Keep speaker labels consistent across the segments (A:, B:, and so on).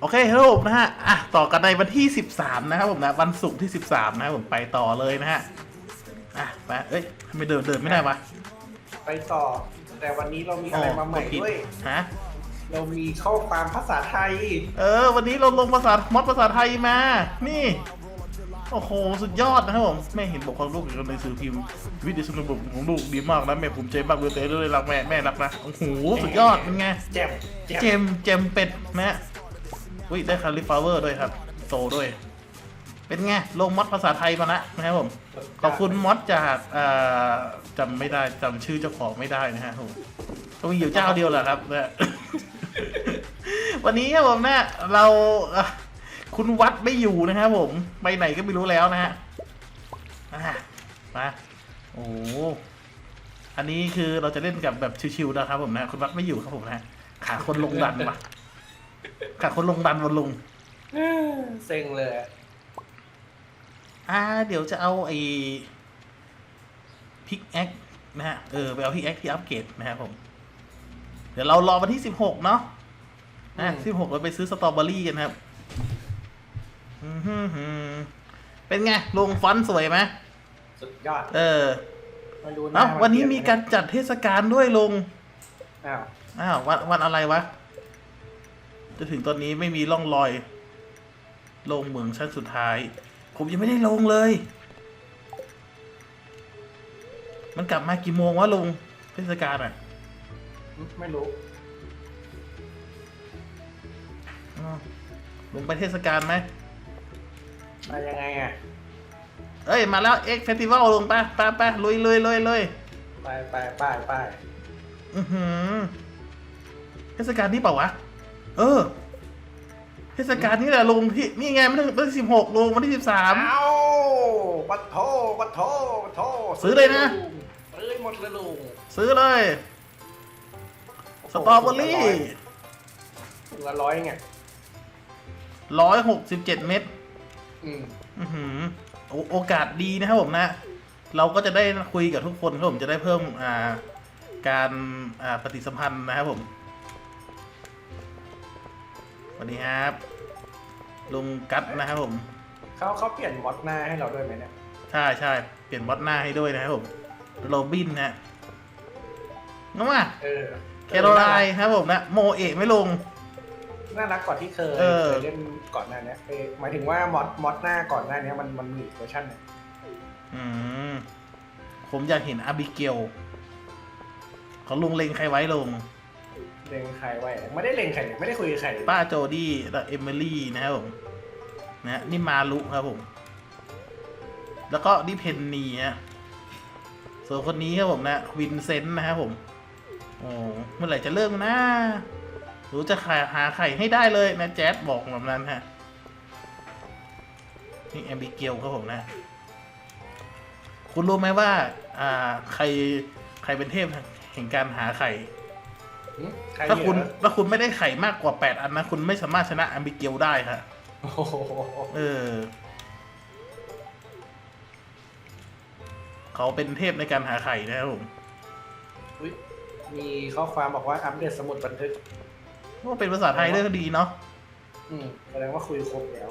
A: โอเคครับผมนะฮะอะต่อกันในวันที่ 13 นะครับผมนะ วันศุกร์ที่ 13 นะครับผมไปต่อเลยนะฮะอะไปเอ้ยทำไมเดินเดินไม่ได้วะ
B: ไปต่อ แต่วันนี้เรามีอะไรมาใหม่
A: กผิ
B: ด้วย
A: ฮะ
B: เรามีข้อความภาษาไทย
A: เออ วันนี้เราลงภาษามอดภาษาไทยมา นี่ โอ้โห สุดยอดนะครับผม แม่เห็นบอกความลูกอยู่ในหนังสือพิมพ์ วิดีโอสนุกของลูกดีมากนะ แม่ภูมิใจมากเลยเต้เลยรักแม่ แม่รักนะ โอ้โห สุดยอด เป็นไง
B: แจ่ม
A: เจมเจมเป็ดนะฮะ อุ้ยได้คาลิฟลาเวอร์ด้วยครับโตด้วย เป็นไง ลงมอดภาษาไทยมาละนะครับผม ขอบคุณมอดจากจำไม่ได้จำชื่อเจ้าของไม่ได้นะฮะผมก็มีอยู่เจ้าเดียวแหละครับนะวันนี้ครับผมนะเราคุณวัดไม่อยู่นะครับผม ไปไหนก็ไม่รู้แล้วนะฮะมาโอ้อันนี้คือเราจะเล่นกับแบบชิวๆนะครับผมนะ คุณวัดไม่อยู่ครับผมนะขาคนลงดันปะ ขาคนลงดันวันลง
B: เซ็งเลย
A: อ่า เดี๋ยวจะเอาไอ้พิกแอคนะฮะ เออ ไปเอาพิกแอคที่อัปเกรดนะครับผม เดี๋ยวเรารอวันที่สิบหกเนาะนะ
B: อืม
A: สิบหกเราไปซื้อสตรอเบอรี่กันครับอื้อหือหือเป็นไง ลงฟอนต์สวยไหม
B: สุดยอด
A: เออ
B: มาดูห
A: เอ้า
B: น้า
A: วันนี้มีการ
B: เปลี่ย
A: จัดเทศกาลด้วยลง
B: นอ้าว
A: อ้าววันวันอะไรวะ จะถึงตอนนี้ไม่มีร่องรอย ลงเหมืองชั้นสุดท้าย ผมยังไม่ได้ลงเลย มันกลับมากี่โมงวะลงเทศกาลอะ
B: ไม่รู้
A: อ้าวลงไปเทศกาลไหม
B: มายังไงอะ
A: เอ้ย มาแล้วเอ็กเฟสติวัลลงไปไปไปลุยลุยลุยลุย
B: ไปไปไปไป
A: อือหือเทศกาลนี้เปล่าวะ เออ เทศกาลนี้แหละลงที่นี่ไงมันถึงวันที่สิบหกลงวันที่สิบสาม
B: เอ้าปัดโทปัดโทปัดโท
A: ซื้อเลยนะ
B: ซื้อหมดเลยลุง
A: ซื้อเลย สตรอเบอรี่
B: ถุงละร้อยไง
A: ร้อยหกสิบเจ็ดเม็ด
B: อืม
A: อื้อหือโอโอกาสดีนะครับผมนะ เราก็จะได้คุยกับทุกคนครับผมจะได้เพิ่มอ่าการอ่าปฏิสัมพันธ์นะครับผมส วัสดีครับ ลุงกัดนะครับผม
B: เขาเขาเปลี่ยนมอดหน้าให้เราด้วยไหมเนี่ย
A: ใช่ใช่เปลี่ยนบอสหน้าให้ด้วยนะครับผมโรบินนะฮะน้องมา
B: เออ
A: แคโรไลน์ครับผมนะโมเอะไม่ลง
B: น่ารักกว่าที่เคย
A: เออ
B: เคยเล่นก่อนหน้าเนี้ยเออหมายถึงว่ามอดมอดหน้าก่อนหน้าเนี้ยมันมันมีอีกเวอร์ชันหนึง
A: อืมผมอยากเห็นอาบิเกลเขาลุงเลงใครไว้ลง
B: เล็งใครไว้ไม่ได้เล็งใครเลยไม่ได้คุยกับใครเลย
A: ป้าโจดี้และเอมิลี่นะครับผมนะฮะนี่มาลุครับผม แล้วก็นี่เพนนีฮะส่วนคนนี้ครับผมนะวินเซนต์นะครับผมโอ้เมื่อไหร่จะเริ่มนะรู้จะขาหาไข่ให้ได้เลยนะแจ๊ดบอกแบบนั้นฮะนี่แอมบิเกลครับผมนะ คุณรู้ไหมว่า อ่า ใครใครเป็นเทพแห่งการหาไข่ ถ้าคุณ
B: เหรอ
A: ถ้าคุณไม่ได้ไข่มากกว่าแปดอันนะ คุณไม่สามารถชนะแอมบิเกลได้ค่ะ
B: โอ้โห
A: เออ เขาเป็นเทพในการหาไข่นะครับผม
B: อุ๊ยมีข้อความบอกว่าอัปเดตสมุดบันทึก
A: ว่าเป็นภาษาไทยด้วยก็ดีเนาะ
B: อืมแสดงว่าคุยครบแล้ว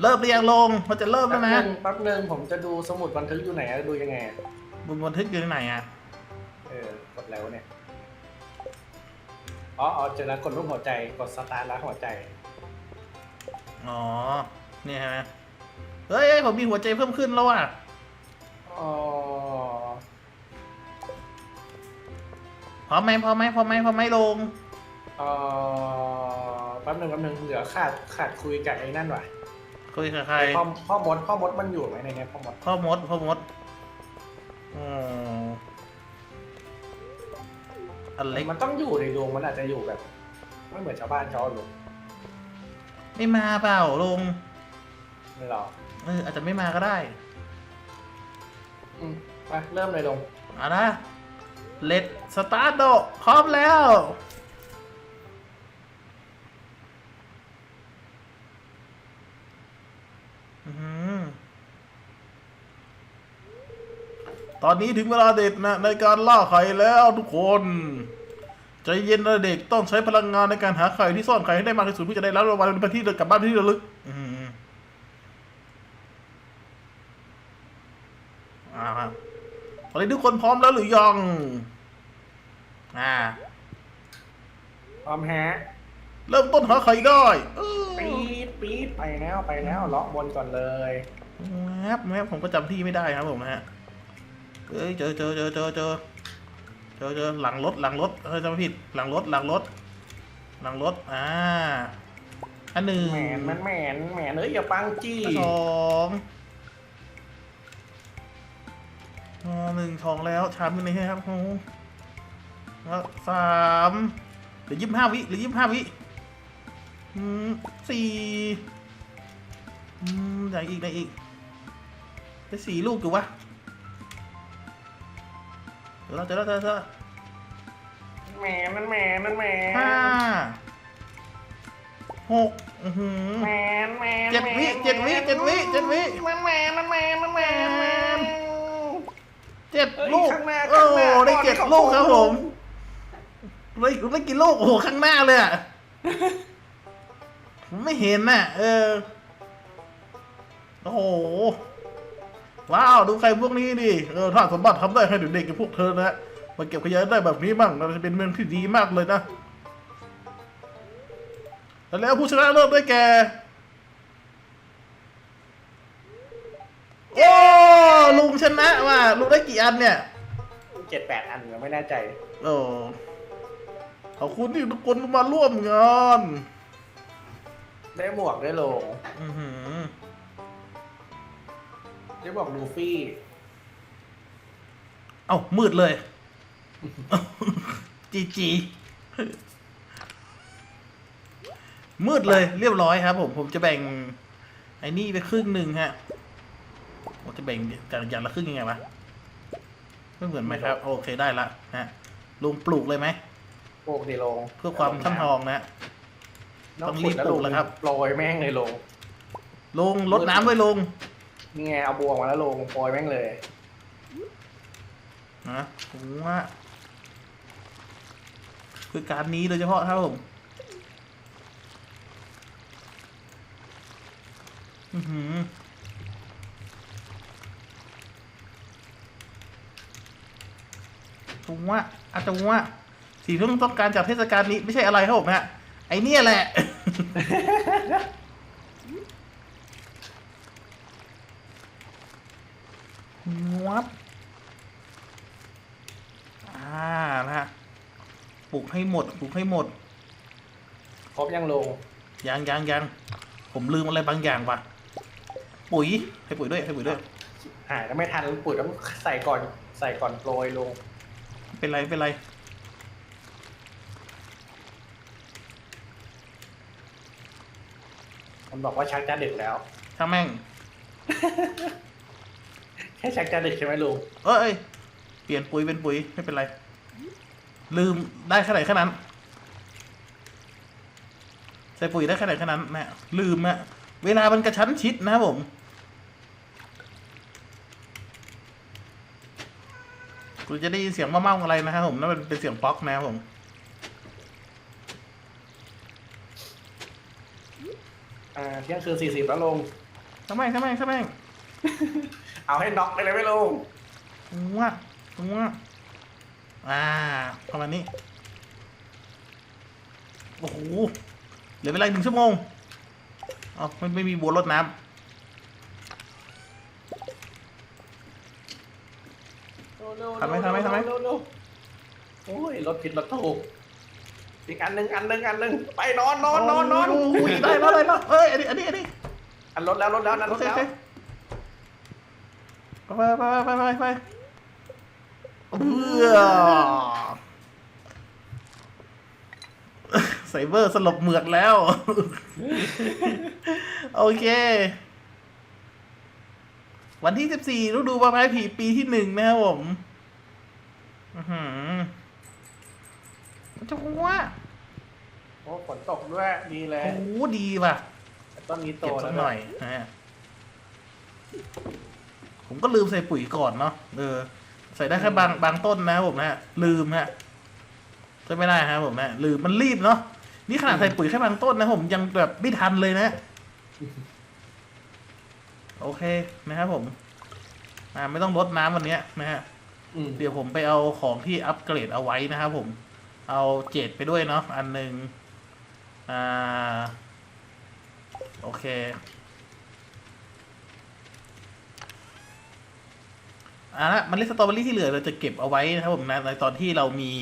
A: เริ่มหรือยังลงมันจะเริ่ม
B: แป๊
A: แล้
B: บ
A: ว
B: นึ
A: นะ
B: งแป๊บนึงผมจะดูสมุดบันทึกอยู่ไหนอะดูยังไงอะ
A: บนบันทึกอยู่ที่ไหนอะ
B: เออกดแล้วะเนี่ย อ๋ออ๋อเจอแล้วกดรูปหัวใจกดสตาร์ทแล้วหัวใจ
A: อ๋อ เนี่ยฮะเฮ้ยเฮ้ยผมมีหัวใจเพิ่มขึ้นแล้วอะ
B: อ๋อ
A: พร้อมไหมพร้อมไหมพร้อมไหมพร้อมไหมลง
B: เอ่อแป๊บนึงแป๊บนึงเหลือขาดขาดคุยกับไอ้นั่นว่ะ
A: คุยกับใคร
B: พ่อพ่อมดพ่อมดมันอยู่ไหมในเนี้ยพ่อมด
A: พ่อมดพ่อมดอ๋ ออเล็ก
B: มันต้องอยู่ในดวงมันอาจจะอยู่แบบไม่เหมือนชาวบ้านชาวหลวง
A: ไม่มาเปล่าลง
B: ไม่หรอก
A: เอออาจจะไม่มาก็ได้
B: อืมไปเริ่มเลยลง
A: เอานะเลดสตาร์โดพร้อมแล้ว อื้อหือ ตอนนี้ถึงเวลาเด็ดนะในการล่าไข่แล้วทุกคนใจเย็นนะเด็กต้องใช้พลังงานในการหาไข่ที่ซ่อนไข่ให้ได้มากที่สุดเพื่อจะได้รับรางวัลเป็นที่เดินกลับบ้านที่ระลึกอืมอ่าครับตอนนี้ทุกคนพร้อมแล้วหรือยัง อ่า
B: พร้อมฮะ
A: เริ่มต้นหาไข่ได้เออ
B: ปี๊ดปี๊ดไปแล้วไปแล้วเลาะบนก่อนเลย
A: แมปแมปผมก็จำที่ไม่ได้ครับผมนะฮะ เอ้ยเจอเจอเจอเจอเจอเจอเจอหลังรถหลังรถเออจำไม่ผิดหลังรถหลังรถ หลังรถอ่าอันหนึ่ง
B: แหมนมันแหมนแหมนเอ้ยอย่าปังจี้
A: สองอ่าหนึ่งทองแล้วชามอยู่ไหนครับโอ้โหแล้วสามเหรือยี่สิบห้าวิเหรือยี่สิบห้าวิอืมสี่อืมไหนอีกไหนอีกได้สี่ลูกอยู่วะ เดี๋ยวเราจะเราจะจะ
B: แหมนมันแหมนมันแหมน
A: ห้าหกอือหือ
B: แหมนแหมน
A: เจ็ดวิเจ็ดวิเจ็ดวิเจ็ดวิ
B: มันแหมนมันแหมนมันแหมนแหมน
A: เจ็ด
B: เอ้ย
A: ลูก
B: ข้างหน้า
A: โอ้
B: ข้างหน้า
A: ได้เจ็ด
B: ก่อน
A: ลูกครับ
B: ข
A: ผ
B: องผม
A: มได้ได้กี่ลูกโอ้โหข้างหน้าเลยอะผมไม่เห็นน่ะ เออ โอ้โห ว้าว ดูใครพวกนี้ดิเออถ้าสมบัติทำได้ให้เด็กๆกับพวกเธอนะมาเก็บขยะได้แบบนี้บ้างเราจะเป็นเมืองที่ดีมากเลยนะแล้วผู้ชนะเลิศได้แก่โอ้ลุงชนะว่ะลุงได้กี่อันเนี่ย
B: เจ็ดแปดอันยังไม่แน่ใจ
A: โอ้ขอบคุณที่ทุกคนมาร่วมงาน
B: ได้หมวกได้โลง
A: อือหือ
B: ได้บอกลูฟี่
A: เอ้ามืดเลย จีจีมืดเลยเรียบร้อยครับ ผมผมจะแบ่ง ไอ้นี่ไปครึ่งหนึ่งฮะผมจะแบ่งจากอย่างละครึ่งยังไงวะไม่เหมือนไหมครับ โอเคได้ละฮะลุงปลูกเลยไหม
B: โปกดีโลง
A: เพื่อความช่ำทองนะต้องรีบปลูกแล้วครับ
B: โปรยแม่งเลยโลง
A: ลุงลดน้ำด้วยลุง
B: นี่ไงเอาบวงมาแล้วลงโปรยแม่งเลย
A: นะผมว่าคือการนี้โดยเฉพาะครับผมอือหือผมว่าอาจจะว่าสิ่งที่ต้องการจากเทศกาลนี้ไม่ใช่อะไรครับผมฮะไอเนี่ยแหละ วับอ่านะฮะปลูกให้หมดปลูกให้หมด
B: ครบยังโลง
A: ยังยังยังผมลืมอะไรบางอย่างว่ะ ปุ๋ยให้ปุ๋ยด้วยให้ปุ๋ยด้วย
B: หายแล้วไม่ทันปุ๋ยต้องใส่ก่อนใส่ก่อนโปรยลง
A: ไม่เป็นไรไม่เป็นไร
B: มันบอกว่าชักจะดึกแล้ว
A: ถ้างแม่ง
B: แค่ชักจะดึกใช่ไหมลุง
A: เอ้ยเปลี่ยนปุ๋ยเป็นปุ๋ยไม่เป็นไร ลืมได้แค่ไหนแค่นั้น ใส่ปุ๋ยได้แค่ไหนแค่นั้นนะลืมอะเวลามันกระชั้นชิดนะครับผมคุณจะได้ยินเสียงมะเม่าอะไรนะครับผมนั่นเป็นเสียงป๊อกนะครับผม
B: อ่าเที่ยงคืนสี่สิบแล้วลง
A: ทำไมทำไมทำไม
B: เอาให้น็อกไปเลยไหมลุง
A: ว่าว่าอ่าประมาณนี้ โอ้โห เหลือเวลาอีกหนึ่งชั่วโมงอ๋อไม่ไม่มีบัวรดน้ทำไหมทำไหมทำไหม
B: เร็วเร็วโอ้ยรถผิดรถถูกอีกอันหนึ่งอันหนึ่งอันหนึ่งไปนอนนำอนนอนนอน
A: โอ้ยได้แล้วได้แล้วเอ้ยอันนี้อันนี้อันนี้
B: อันรถแล้วรถแล้วนั่นร
A: โอ
B: ถ
A: เค
B: แล้
A: โอ
B: ว
A: เค ไปไปไปไปไปไปเพื่อไซเบอร์สลบเหมือดแล้ว โอเค วันที่สิบสี่ฤดูใบไม้ผลิปีที่หนึ่งนะครับผมอือหือมันจะว่า
B: โอ้ฝนตกด้วยดีเลย
A: โอ้ดีว่ะ
B: ต้นนี้โต
A: เก็บ
B: แล้
A: สั
B: ว
A: กหน่อยนะฮะ ผมก็ลืมใส่ปุ๋ยก่อนเนาะเออ ใส่ได้แค่บางบางต้นนะครับผมนะฮะลืมฮะใช่ไม่ได้ครับผมนะหรือมันรีบเนาะนี่ขนาดใส่ปุ๋ยแค่บางต้นนะผมยังแบบไม่ทันเลยนะ โอเคนะครับผม อ่า ไม่ต้องลดน้ำวันเนี้ยนะฮะ
B: อืม
A: เดี๋ยวผมไปเอาของที่อัปเกรดเอาไว้นะครับผม เอาเจ็ดไปด้วยเนาะอันหนึ่งอ่า โอเค อ่าละมันเล็ดสตรอเบอรี่ที่เหลือเราจะเก็บเอาไว้นะครับผมนะในตอนที่เรามี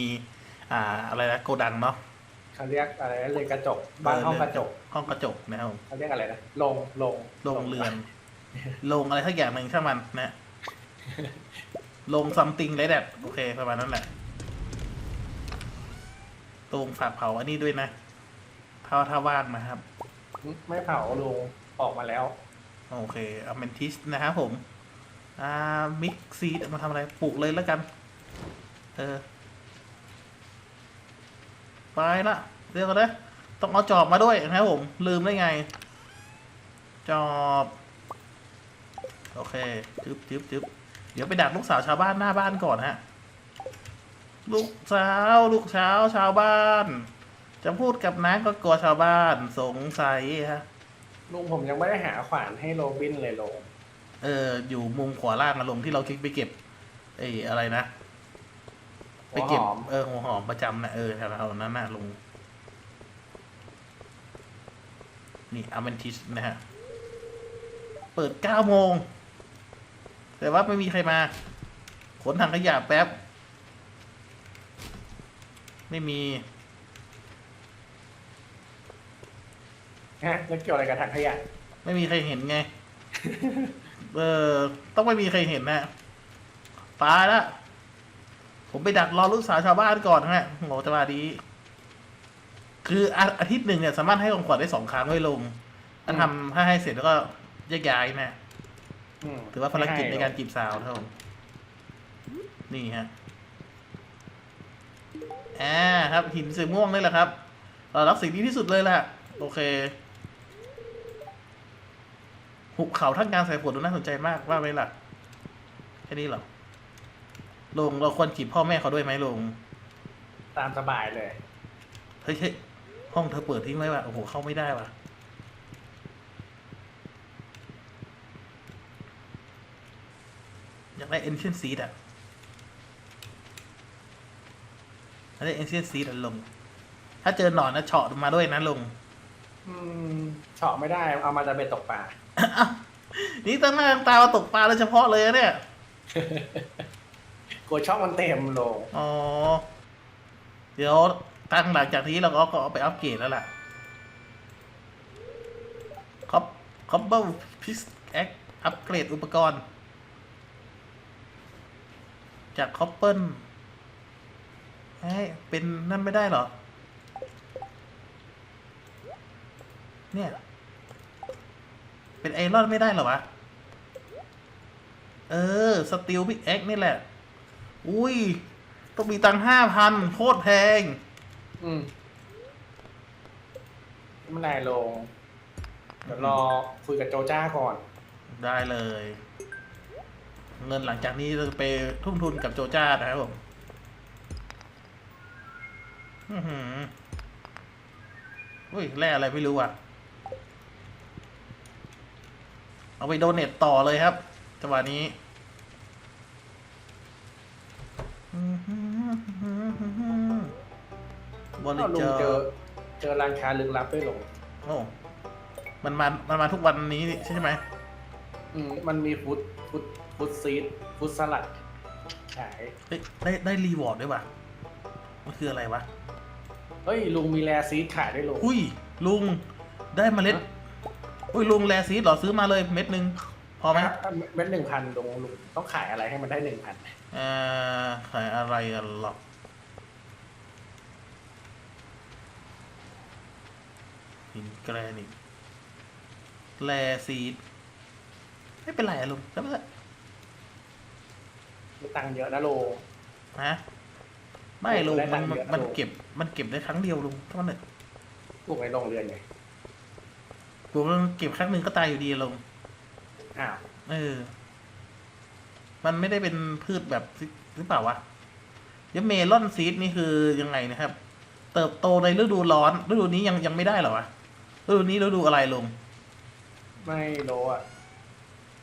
A: อ่าอะไรนะโกดังเนาะ
B: เขาเรียกอะไรนะเลยกระจกบ้านห้องกระจก
A: ห้องกระจกนะครับผม
B: เขาเรียกอะไรนะลงลง
A: โรงเรือนโรงอะไรทักอย่างหนึ่งช่างมันนะโรงซัมติงไรแดดโอเคประมาณนั้นแหละ ตรงฝากเผาอันนี้ด้วยนะถ้าถ้าว่างนะครับ
B: ไม่เผาลงออกมาแล้ว
A: โอเคอเมนทิสนะครับผม อ่ามิกซีมาทำอะไรปลูกเลยแล้วกัน เออ ไปละเรียกกันนะต้องเอาจอบมาด้วยนะครับผม ลืมได้ไง จอบ โอเคจึ๊บจึ๊บจึ๊บเดี๋ยวไปดักลูกสาวชาวบ้านหน้าบ้านก่อนฮะ ลูกสาวลูกสาวชาวบ้าน จะพูดกับน้าก็กลัวชาวบ้านสงสัยฮะ
B: ลุงผมยังไม่ได้หาขวานให้โรบินเลยลง
A: เอออยู่มุมขวาล่างอารมณ์ที่เราคลิกไปเก็บไอ้อะไรนะ ไป
B: หัวห
A: เก็บ
B: อม
A: เออหัวหอมประจำนะเออแถวๆนั้นน่ะลุงนี่อเมนทิสนะฮะ เปิดเก้าโมง แต่ว่าไม่มีใครมา ขนถังขยะแป๊บ ไม่มี
B: ฮะแล้วเกี่ยวอะไรกับถังขยะ
A: ไม่มีใครเห็นไง เออ ต้องไม่มีใครเห็นนะตายละผมไปดักรอลูกสาวชาวบ้านก่อนฮะโหจะมาดี คืออาอาทิตย์หนึ่งเนี่ยสามารถให้ของขวัญได้สองครั้งไว้ลงถ้าทำถ้าให้เสร็จแล้วก็แยกย้ายนะ
B: อืม
A: ถือว่าภารกิจในการจีบสาวเท่าผมนี่ฮะอ่าครับหินสีม่วงนี่แหละครับเรารักสิ่งดีที่สุดเลยแหละโอเค หุบเขาทั้งการใส่ผลดูน่าสนใจมากว่าไหมล่ะ แค่นี้เหรอลงเราควรจีบพ่อแม่เขาด้วยไหมลง
B: ตามสบายเลย
A: เฮ้ยเฮ้ยห้องเธอเปิดทิ้งไว้ว่ะโอ้โหเข้าไม่ได้ว่ะอยากได้ ancient seed อะอยากได้ ancient seed อะลง ถ้าเจอหนอนนะเฉาะมาด้วยนะลง
B: อืมเฉาะไม่ได้เอามาจะเป็นตกปลา
A: นี่ตั้งหน้าตั้งตามาตกปลาโดยเฉพาะเลยอะเนี่ย
B: กลัวช่องมันเต็มลง
A: อ๋อ เดี๋ยวตั้งหลังจากนี้เราก็ก็เอาไปอัปเกรดแล้วล่ะคอปคอปเบิลพิสแอคอัปเกรดอุปกรณ์ จากคอปเปิลเฮ้ยเป็นนั่นไม่ได้เหรอ เนี่ย เป็นไอรอนไม่ได้เหรอวะ เออ สตีลพิกแอคนี่แหละ อุ้ย ต้องมีตังห้าพันโคตรแพง
B: อืมไม่เป็นไรลง เดี๋ยวรอคุยกับโจจ้าก่อน
A: ได้เลย เงินหลังจากนี้เราจะไปทุ่มทุนกับโจจ้านะครับผมอือหืออุ้ยแร่อะไรไม่รู้อะ เอาไปโดเนตต่อเลยครับจังหวะนี้บริ
B: เอาลุ
A: จาง
B: เจอ
A: ค
B: เจอร้านค้าลึกลับด้วยลง
A: โอ้มันมา มันมาทุกวันนี้นี่ใช่ไหม
B: อืมมันมีฟุตฟุตฟุตซีดฟุตสลัดขาย
A: เฮ้ยได้ได้รีวอร์ดด้วยว่ะ มันคืออะไรวะ
B: เฮ้ย ลุงมีแลซีดขายด้วยลุง
A: อุ้ย ลุงได้เมล็ด อุ้ยลุงแลซีดเหรอซื้อมาเลยเม็ดหนึ่งพอไหม
B: เม็ดหนึ่งพันลุงลุงต้องขายอะไรให้มันได้หนึ่งพัน
A: เอ่อขายอะไรกันหรอกหินแกรนิตแลซีดไม่เป็นไรอะลุงแล้วมัน
B: มีตังค์เยอะนะลุง
A: ฮะไม่ลุง
B: ได้ตั
A: มัน
B: งค์
A: มัน
B: เยอะนะ
A: มัน
B: ลุง
A: เก็บ มันเก็บได้ครั้งเดียวลุงถ้ามันเนี่ย
B: ปลูกในโรงเรือนไง
A: ลุงมันเก็บครั้งหนึ่งก็ตายอยู่ดีอะลุง
B: อ้าว
A: เออ มันไม่ได้เป็นพืชแบบหรือเปล่าวะยะเมลอนซีดนี่คือยังไงนะครับ เติบโตในฤดูร้อนฤดูนี้ยังยังไม่ได้เหรอวะฤดูนี้ฤดูอะไรลง
B: ไม่รู้อะ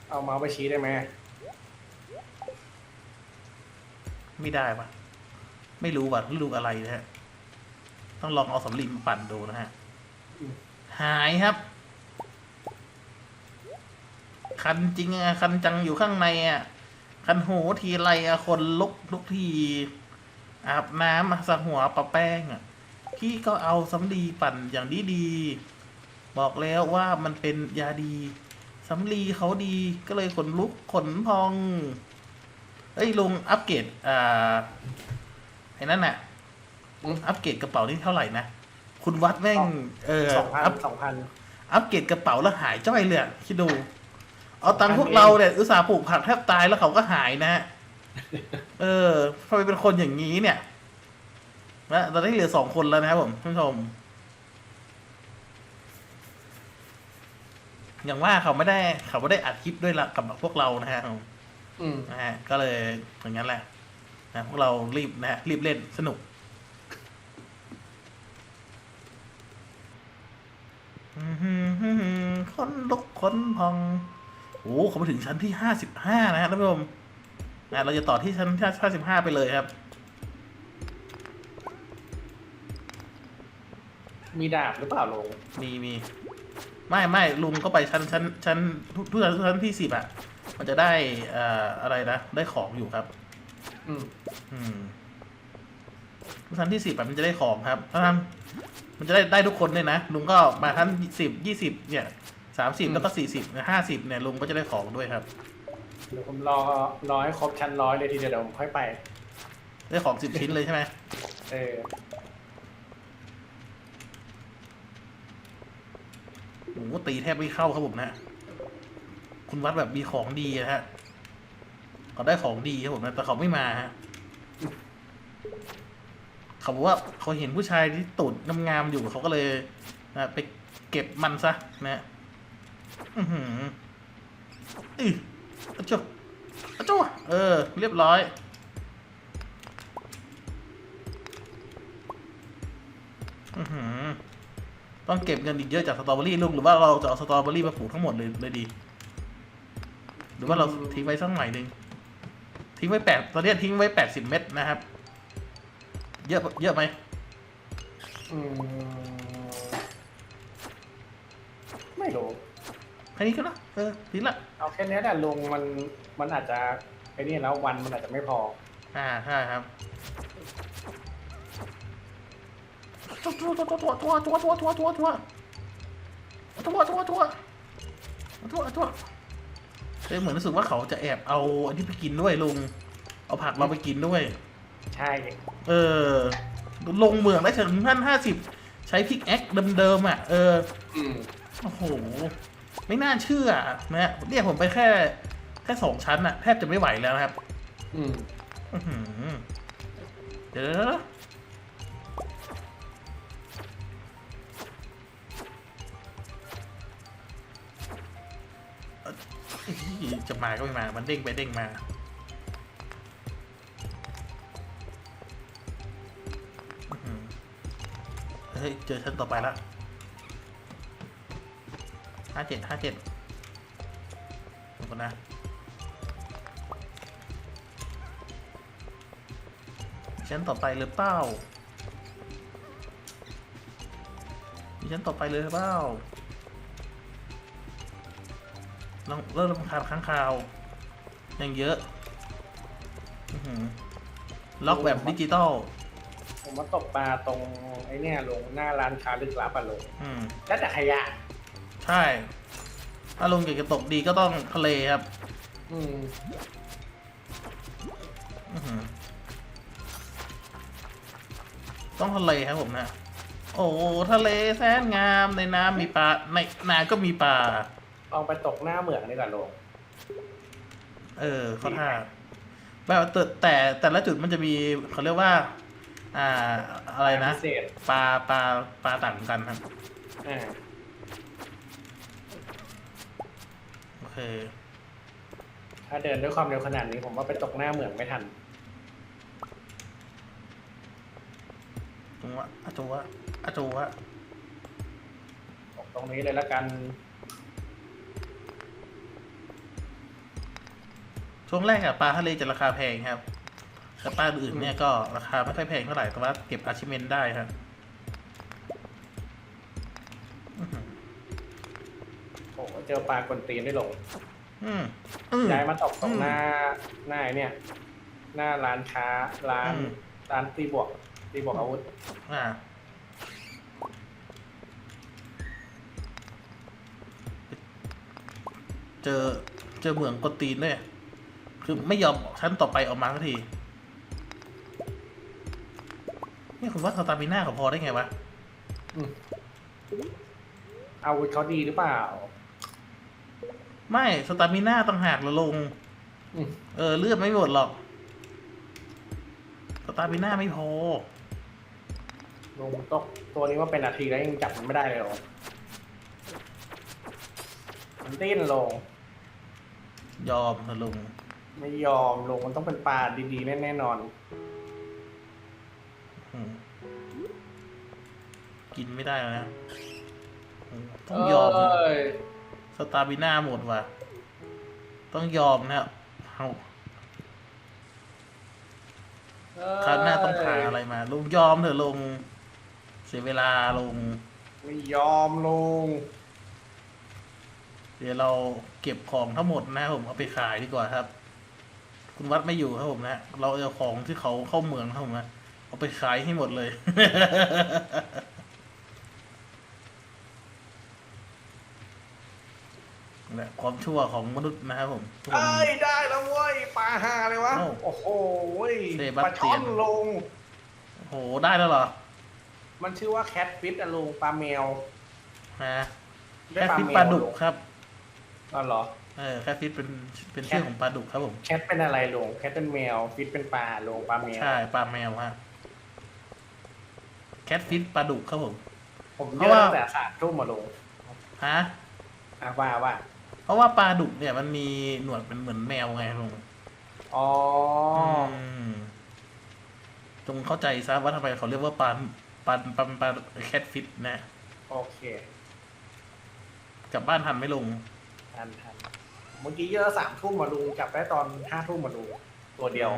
B: เอาเมาส์ไปชี้ได้ไหม
A: ไม่ได้ปะไม่รู้ว่าฤดูอะไรนะฮะ ต้องลองเอาสำลีมาปั่นดูนะฮะ หายครับ คันจริงอะคันจังอยู่ข้างในอะคันหูทีไรอะคนลุกทุกที อาบน้ำอะสระหัวปะแป้งอะพี่ก็เอาสำลีปั่นอย่างดีดีๆบอกแล้วว่ามันเป็นยาดีสำลีเขาดีก็เลยขนลุกขนพอง เอ้ยลุงอัปเกรดอ่าไอ้นั่นน่ะ
B: อืม
A: อัปเกรดกระเป๋านี่เท่าไหร่นะคุณวัดแม่งเออ
B: สองพัน
A: อัพ
B: สองพัน
A: อัปเกรดกระเป๋าแล้วหายจ้อยเลยอะคิดดู เอาตังค์พวกเราเนี่ยอุตส่าห์ปลูกผักแทบตายแล้วเขาก็หายนะฮะเออทำไมเป็นคนอย่างนี้เนี่ยนะตอนนี้เหลือสองคนแล้วนะครับผมท่านผู้ชม อย่างว่าเขาไม่ได้ เขาไม่ได้อัดคลิปด้วยละกับพวกเรานะฮะ
B: อืม
A: นะฮะ ก็เลยอย่างนั้นแหละนะพวกเรารีบนะฮะรีบเล่นสนุกอื้อหือคนลุกคนพองโอ้เขาไปถึงชั้นที่ห้าสิบห้านะฮะท่านผู้ชมนะเราจะต่อที่ชั้นที่ห้าสิบห้าไปเลยครับ
B: มีดาบหรือเปล่าลง
A: มีมีไม่ไม่ลุงก็ไปชั้นชั้นชั้นทุกทุกชั้นทุกชั้นที่สิบอะมันจะได้เอ่ออะไรนะ ได้ของอยู่ครับ
B: อืม
A: อืมชั้นที่สิบมันจะได้ของครับเพราะฉะนั้นมันจะได้ได้ทุกคนเลยนะลุงก็มาชั้นสิบยี่สิบเนี่ย สามสิบแล้วก็สี่สิบห้าสิบเนี่ยลุงก็จะได้ของด้วยครับ
B: เดี๋ยวผมรอรอให้ครบชั้นร้อยเลยทีเดียวเดี๋ยวผมค่อยไป
A: ได้ของสิบชิ้นเลยใช่ไหม
B: เออ
A: โอ้โหตีแทบไม่เข้าครับผมนะ คุณวัดแบบมีของดีนะฮะเขาได้ของดีครับผมนะแต่เขาไม่มาฮะเขาบอกว่าเขาเห็นผู้ชายที่ตูดงามๆอยู่เขาก็เลยนะไปเก็บมันซะนะฮะ อือหืออืออะจ้วอะจ้วเออ เรียบร้อย อือหือ ต้องเก็บเงินอีกเยอะจากสตรอเบอรี่ลุงหรือว่าเราจะเอาสตรอเบอรี่มาปลูกทั้งหมดเลยเลยดี หรือว่าเราทิ้งไว้สักหน่อยหนึ่งทิ้งไว้แปดตอนนี้ทิ้งไว้แปดสิบเม็ดนะครับ เยอะเยอะไหม
B: อืม
A: ค่นี้ก็นะเออทิ้งละ
B: เอาแค่เนี้ยแต่ลงมันมันอาจจะไอ้นี่แล้ววันมันอาจจะไม่พอ
A: อ่าใช่ครับทัวทัวทัวทัวทัวทัวทัวทัวทัวทัวทัวทัวทัวทัวทัวทัวเอ้ยเหมือนรู้สึกว่าเขาจะแอบเอาอันนี้ไปกินด้วยลุง เอาผักเราไปกินด้วย
B: ใช่
A: เออ ลงเมืองได้ถึงพันห้าสิบใช้พิกแอคเดิมๆอะ เออ
B: อืม
A: โอ้โห ไม่น่าเชื่อนะเรียกผมไปแค่ แค่สองชั้นอะแทบจะไม่ไหวแล้วนะครับ
B: อืม
A: อื้อหือเดี๋ยวนะเอ้ยจะมาก็ไม่มา มันเด้งไปเด้งมา อื้อหือเฮ้ย เจอชั้นต่อไปละ ห้าเจ็ดห้าเจ็ดดูก่อนนะชั้นต่อไปหรือเปล่ามีชั้นต่อไปเลยหรือเปล่าลองเริ่มรำคาญค้างคาวยังเยอะอื้อหือล็อกแบบดิจิตอล
B: ผมมาตกปลาตรงไอ้เนี่ยลงหน้าร้านค้าลึกลับอะลง
A: อืม
B: แล้วแต่ขยะ
A: ใช่ ถ้าลงอยากจะตกดีก็ต้องทะเลครับ
B: อืม
A: อื้อหือต้องทะเลครับผมนะ โอ้ทะเลแสนงามในน้ำมีปลาในนาก็มีปลา
B: ลองไปตกหน้าเหมืองดีกว่าลง
A: เออเขาท่าแบบแต่แต่แต่ละจุดมันจะมีเขาเรียกว่า อ่าอะไรนะ
B: พิเศษ
A: ปลาปลาปลาต่างกันครับ
B: อ่า
A: อเค
B: ถ้าเดินด้วยความเร็วขนาดนี้ผมว่าไปตกหน้าเหมืองไม่ทัน
A: วะอาจูวะอาจูวะ
B: ตกตรงนี้เลยละกัน
A: ช่วงแรกอะปลาทะเลจะราคาแพงครับแต่ปลาอื่นเนี่ยก็ราคาไม่ค่อยแพงเท่าไหร่แต่ว่าเก็บอาชิเมนได้ครับ อ้
B: โหเจอปลากวนตีนได้ลง
A: อืมอืม
B: ย้ายมาตกตรง
A: อืม
B: หน้าหน้าไอ้เนี่ย หน้าร้านค้าร้าน
A: อืม
B: ร้านตีบวกตีบวกอาวุธ
A: อ่าเจอเจอเหมืองกดตีนด้วยคือไม่ยอมชั้นต่อไปออกมาสักทีนี่คุณว่าสตามิน่าเขาพอได้ไงวะ
B: อาวุธเขาดีหรือเปล่า
A: ไม่สตามิน่าต่างหากละลง
B: อืม
A: เออ เลือดไม่หมดหรอก สตามิน่าไม่พอ
B: ลงตกตัวนี้ว่าเป็นนาทีแล้วยังจับมันไม่ได้เลยเหรอมันดิ้นลง
A: ยอมนะลุง
B: ไม่ยอมลงมันต้องเป็นปลาดีๆแน่ๆนอน
A: อืมกินไม่ได้แล้วนะอืมต้องยอมนะ
B: เอ้ย
A: สตาบิน่าหมดว่ะ ต้องยอมนะเอาคราวหน้าต้องหาอะไรมาลุงยอมเถอะลุงเสียเวลาลุง
B: ไม่ยอมลง
A: เดี๋ยวเราเก็บของทั้งหมดนะครับผมเอาไปขายดีกว่าครับ คุณวัดไม่อยู่ครับผมนะ เราเอาของที่เขาเข้าเมืองครับผมนะ เอาไปขายให้หมดเลย และความชั่วของมนุษย์นะครับผมทุกคน
B: เอ้ยได้แล้วเว้ยปลาหาเลยวะ
A: เอ้า
B: โอ้โหเว้ย
A: เซบา
B: ปลา
A: สเตี
B: ช่อย
A: น
B: นลง
A: โอ้โหได้แล้วเหรอ
B: มันชื่อว่าแคทฟิตอะลุงปลาแมว
A: ฮะ
B: ได้
A: แค่ฟิต
B: แมว
A: ปลาดุก
B: ลุง
A: ครับ
B: อ๋อเหรอ
A: เออแค่ฟิตเป็นเป็นชื่อของปลาดุกครับผม
B: แคทเป็นอะไรลุงแคทเป็นแมว ฟิตเป็นปลาลุงปลาแมว
A: ใช่ปลาแมวฮะแคทฟิตปลาดุกครับผม
B: ผม
A: เพ
B: เย
A: ราะ
B: อะ
A: ว่า
B: ตั้งแต่สามทุ่มมาลุง
A: ฮะ
B: อะว่าว่า
A: เพ ราะว่าปลาดุกเนี่ยมันมีหนวดเป็นเหมือนแมวไงลุง
B: อ๋ออ
A: มจงเข้าใจซะว่าทำไมเขาเรียกว่าปลาปลาปลาปลาแคทฟิตนะ
B: โอเค
A: กลับบ้านทันไหม่ลง
B: ทันทันเมื่อกี้เยอะสามทุ่มมาลุงจับได้ตอนห้าทุ่มมาลุงตัวเดียว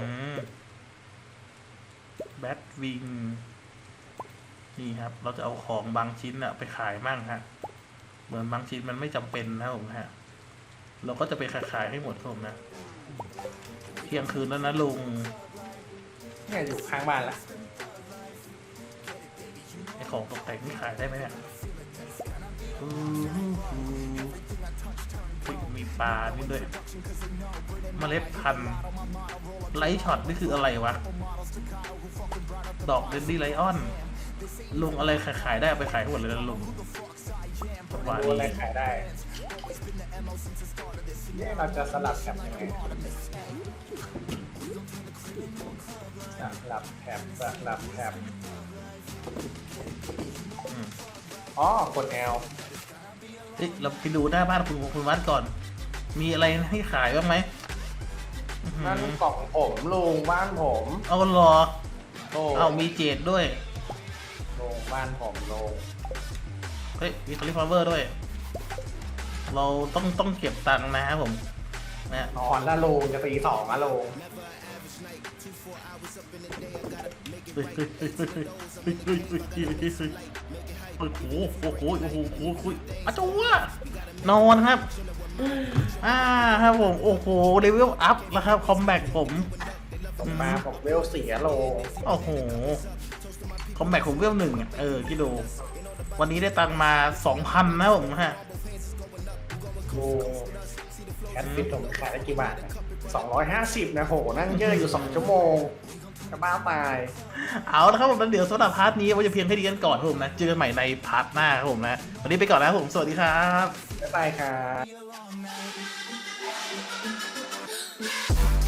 A: แบทวิงนี่ครับ เราจะเอาของบางชิ้นอะไปขายมั่งฮะ เหมือนบางชิ้นมันไม่จำเป็นนะผมฮะ เราก็จะไปขายขายให้หมดครับผมนะเที่ยงคืนแล้วนะลุง
B: เนี่ยอยู่ข้างบ้านละ
A: ไอของตกแต่งนี่ขายได้ไหมเนี่ยอืมเฮ้ยมีปลานี่ด้วยเมล็ดพันธุ์ไลท์ช็อตนี่คืออะไรวะ ดอกเรนดี้ไลออน ลุงอะไรขายขายได้เอาไปขายให้หมดเลยนะลุงจังหวะ
B: ดูอะไร
A: นี้
B: ขายได้ เนี่ยเราจะสลับแถบยังไงสลับแถบสลับแถบ
A: อืม
B: อ๋อกดแอล
A: เอ้ยเราไปดูหน้าบ้านคุณคุณวัดก่อน มีอะไรให้ขายบ้างไหมอื้อหือ
B: นั่นกล่องผมลุงบ้านผม
A: เอาเหรอ
B: โอ้
A: เอามีเจดด้วย
B: ลุงบ้านผมลุง
A: เฮ้ยมีคาลิฟลาเวอร์ด้วย เราต้องต้องเก็บตังค์นะครัผมนะ
B: นอนละโลงจะตีสองละโลง
A: โอ้โหโอ้โหโอ้โหโอ้โหอาจัวะนอนครับ อ่าครับผม โอ้โหเลเวลอัพนะครับ คอมแบ็กผม
B: ตกมาบอกเวลเสียโล
A: โอ้โห คอมแบ็กผมเวลหนึ่งเออที่ดู วันนี้ได้ตังมาสองพันนะผมฮะ
B: ดูแคทฟิตผมขายได้กี่บาทสองร้อยห้าสิบนะโห นั่งเยอะอยู่สองชั่วโมงจะบ้าตาย
A: เอาละครับผมเดี๋ยวสำหรับพาร์ทนี้ไว้จะเพียงแค่นี้กันก่อนครับผมนะ เจอกันใหม่ในพาร์ทหน้าครับผมนะ วันนี้ไปก่อนนะครับผม สวัสดีครับ
B: บ๊ายบายครับ